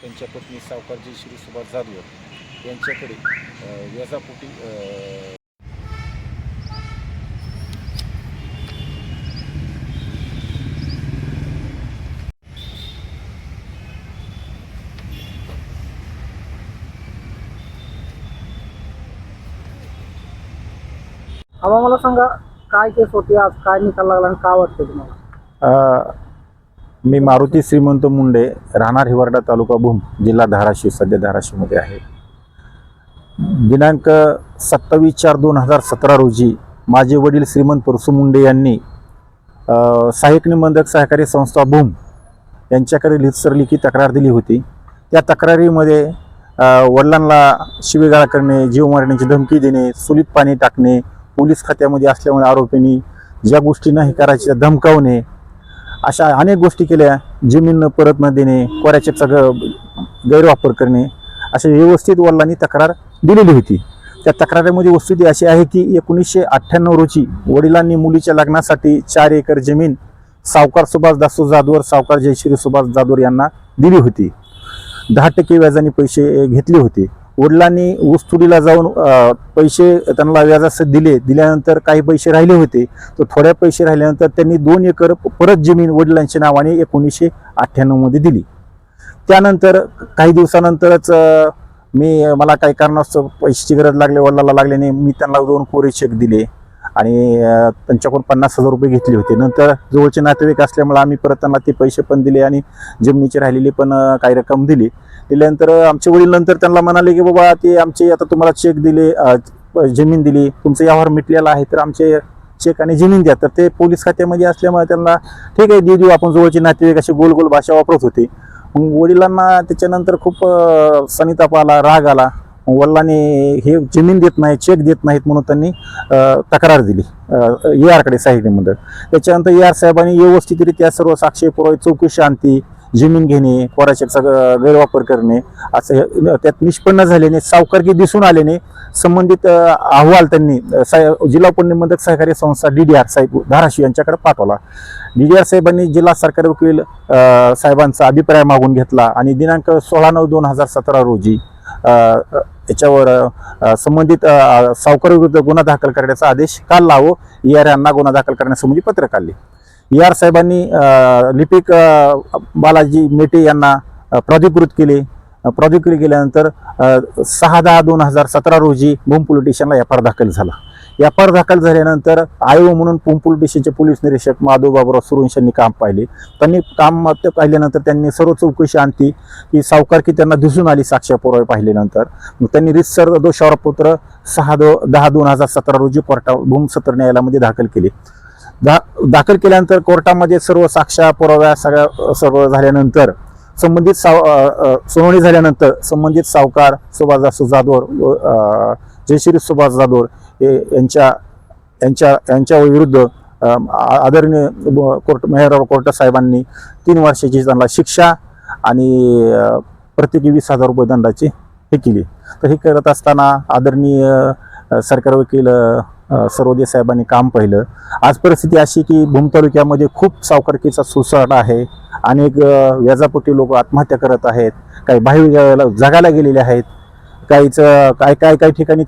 त्यांच्या पत्नी सावकारजी श्री सुभाष जाधव यांच्याकडे व्यजापोटी अ, मला सांगा काय केस होती आज? काय निकाल लागला आणि काय वाटतं तुम्हाला? अ, मी मारुती श्रीमंत मुंडे राहणार हिवरडा तालुका भूम जिल्हा धाराशिव सध्या धाराशिवमध्ये आहे. दिनांक सत्तावीस चार दोन हजार सतरा रोजी माझे वडील श्रीमंत परसू मुंडे यांनी अ, सहाय्यक निबंधक सहकारी संस्था भूम यांच्याकडे लितसर लिखी तक्रार दिली होती. त्या तक्रारीमध्ये अ, वडिलांना शिवेगाळ करणे जीव मारण्याची धमकी देणे सुलीत पाणी टाकणे पोलीस खात्यामध्ये असल्यामुळे आरोपींनी ज्या गोष्टी नाही करायच्या धमकावणे अशा अनेक गोष्टी केल्या. जमीन परत न देणे कोऱ्या चेकचा ग गैरवापर करणे अशा व्यवस्थित वडिलांनी तक्रार दिलेली होती. त्या तक्रारीमध्ये वस्तुस्थिती अशी आहे की एकोणीसशे अठ्ठ्याण्णव रोजी वडिलांनी मुलीच्या लग्नासाठी चार एकर जमीन सावकार सुभाष दासू जाधवर सावकार जयश्री सुभाष जाधवर यांना दिली होती. दहा टक्के व्याजाने पैसे घेतले होते. वडिलांनी ऊसतुडीला जाऊन पैसे त्यांना व्याजास दिले दिल्यानंतर काही पैसे राहिले होते. तर थोड्या पैसे राहिल्यानंतर त्यांनी दोन एकर परत जमीन वडिलांच्या नावाने एकोणीसशे अठ्ठ्याण्णवमध्ये दिली. त्यानंतर काही दिवसानंतरच मी मला काही कारणास्तव पैशाची गरज लागली वडिलाला लागल्याने मी त्यांना दोन कोरे चेक दिले आणि त्यांच्याकडून पन्नास हजार रुपये घेतले होते. नंतर जवळचे नातेवाईक असल्यामुळे आम्ही परत त्यांना ते पैसे पण दिले आणि जमिनीची राहिलेली पण काही रक्कम दिली. दिल्यानंतर आमचे वडील नंतर त्यांना म्हणाले की बाबा ते आमचे आता तुम्हाला चेक दिले जमीन दिली तुमचं व्यवहार मिटलेला आहे तर आमचे चेक आणि जमीन द्या. तर ते पोलीस खात्यामध्ये असल्यामुळे त्यांना ठीक आहे देऊ देऊ आपण जवळचे नातेवाईक अशी गोल गोल भाषा वापरत होते. मग वडिलांना त्याच्यानंतर खूप सनिताप आला राग आला. मग वडिलांनी हे जमीन देत नाही चेक देत नाहीत म्हणून त्यांनी तक्रार दिली ए आरकडे साहित्यमध्ये त्याच्यानंतर ए आर साहेबांनी व्यवस्थितरित्या सर्व साक्षी पुरावे चौकशी आणती जमीन घेणे पोराशेचा गैरवापर करणे असं हे- त्यात निष्पन्न झाल्याने सावकारकी दिसून आल्याने संबंधित अहवाल त्यांनी जिल्हा उपनिबंधक सहकारी संस्था डी डी आर साहेब धाराशिव यांच्याकडे पाठवला. डी डी आर साहेबांनी जिल्हा सरकारी वकील साहेबांचा अभिप्राय मागून घेतला आणि दिनांक सोळा नऊ दोन हजार सतरा रोजी याच्यावर संबंधित सावकार विरुद्ध गुन्हा दाखल करण्याचा आदेश काल व ई यांना गुन्हा दाखल करण्यासंबंधी पत्र काढले आर साहेबांनी लिपिक बालाजी मेटे यांना प्राधिकृत केले. प्राधिकृत केल्यानंतर सहा दहा दोन हजार सतरा रोजी भूम पोलीस स्टेशनला एफ आर दाखल झाला. एफ आर दाखल झाल्यानंतर आयोग म्हणून भूम पोलीस स्टेशनचे पोलीस निरीक्षक माधव बाबुराव सुरवंश यांनी काम पाहिले. त्यांनी काम पाहिल्यानंतर त्यांनी सर्व चौकशी आणती की सावकारकी त्यांना दिसून आली साक्ष्य पुरावे पाहिल्यानंतर. मग त्यांनी रितसर दोषारोपपत्र सहा दो दहा दोन हजार सतरा रोजी कोर्टा भूम सत्र न्यायालयामध्ये दाखल केले. दा दाखल केल्यानंतर कोर्टामध्ये सर्व साक्षा पुराव्या सगळ्या सर्व झाल्यानंतर संबंधित साव सुनावणी झाल्यानंतर संबंधित सावकार सुभाष जाधोर व, जयश्री सुभाष जाधोर हे यांच्या यांच्या यांच्या विरुद्ध आ- आदरणीय कोर्ट मेहराव कोर्ट साहेबांनी तीन वर्षाची त्यांना शिक्षा आणि प्रत्येकी वीस हजार रुपये दंडाची हे केली. तर हे करत असताना आदरणीय सरकार वकील सरोदे साहेबांनी काम पाहिलं. आज परिस्थिती अशी की भूम तालुक्यामध्ये खूप सावकारकीचा सुसाट आहे. अनेक व्याजापोटी लोक आत्महत्या करत आहेत. काही बाहेर जगायला गेलेले आहेत. काहीच काय काय काही ठिकाणी